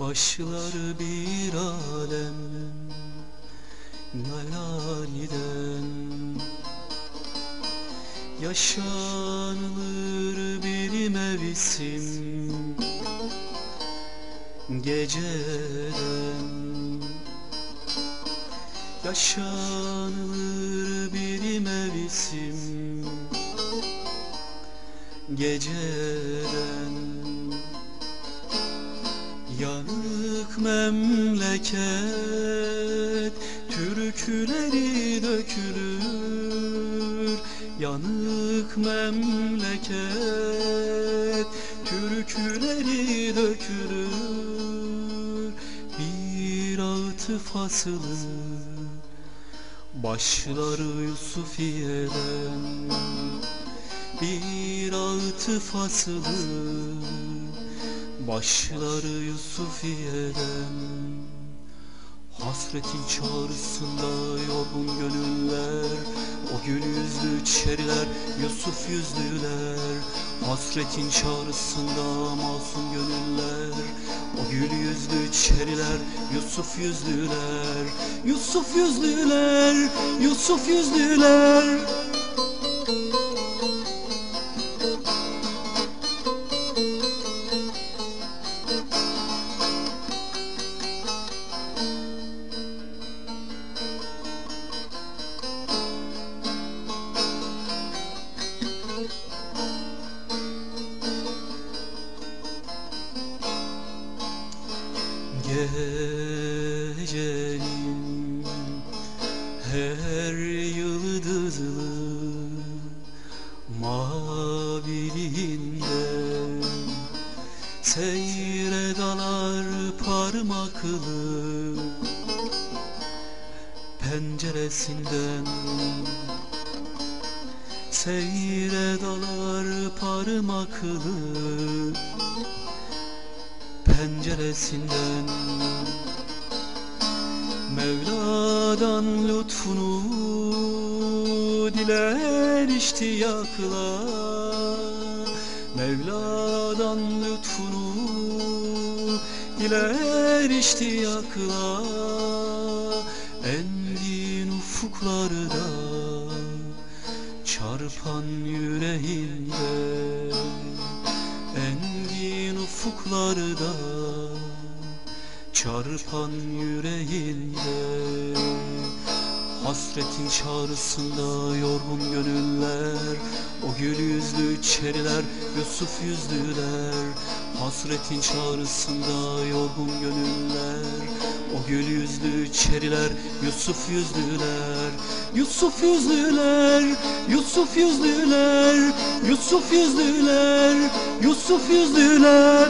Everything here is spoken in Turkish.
Başlar bir alem Nalaniden. Yaşanılır bir mevsim Geceden. Yaşanılır bir mevsim Geceden Yanık memleket Türküleri dökülür. Yanık memleket Türküleri dökülür. Bir atıf asılı Başları Yusufiye'den. Bir atıf asılı Başları Yusufiye'den Hasretin çağrısında yorgun gönüller O gül yüzlü çeriler Yusuf yüzlüler Hasretin çağrısında masum gönüller O gül yüzlü çeriler Yusuf yüzlüler Yusuf yüzlüler Yusuf yüzlüler Gecenin her yıldızlı maviliğinde Seyre dalar parmaklı penceresinden. Seyre dalar parmaklı penceresinden. Mevla'dan lütfunu diler iştiyakla. Mevla'dan lütfunu diler iştiyakla. Engin ufuklarda çarpan yüreğinde ufuklarda çarpan yüreğinde Hasretin çağrısında yorgun gönüller O gül yüzlü çeriler Yusuf yüzlüler Hasretin çağrısında yorgun gönüller O gül yüzlü çeriler Yusuf yüzlüler Yusuf yüzlüler Yusuf yüzlüler Yusuf yüzlüler Yusuf yüzlüler